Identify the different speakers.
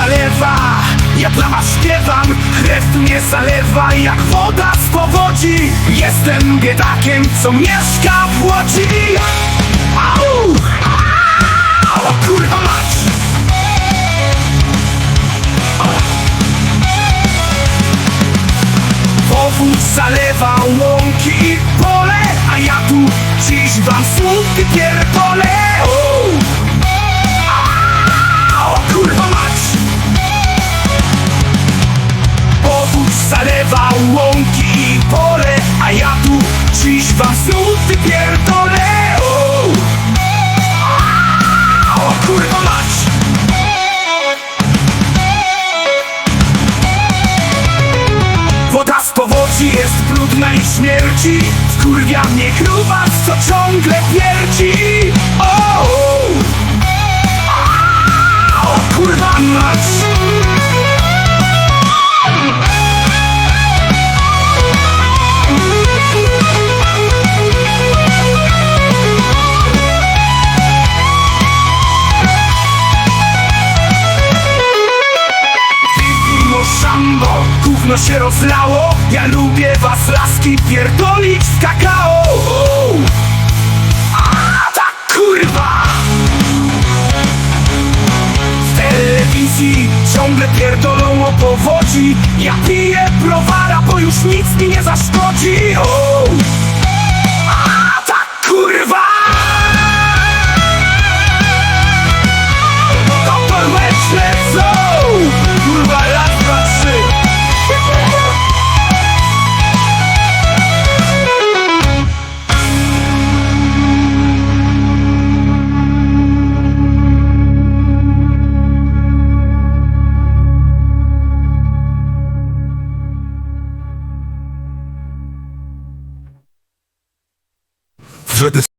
Speaker 1: zalewa Ja dla śpiewam Krew mnie zalewa jak woda z powodzi Jestem biedakiem, co mieszka w Łodzi Au! Au! Mać! Zalewa łąki i pole A ja tu dziś wam słówki pierdolę Powodzi jest brudna i śmierci. Wkurwia mnie gruba, co ciągle pierdzi Szambo, gówno się rozlało. Ja lubię was laski pierdolić w kakao. A tak kurwa! W telewizji ciągle pierdolą o powodzi. Ja piję browara, bo już nic mi nie zaszkodzi. O! with the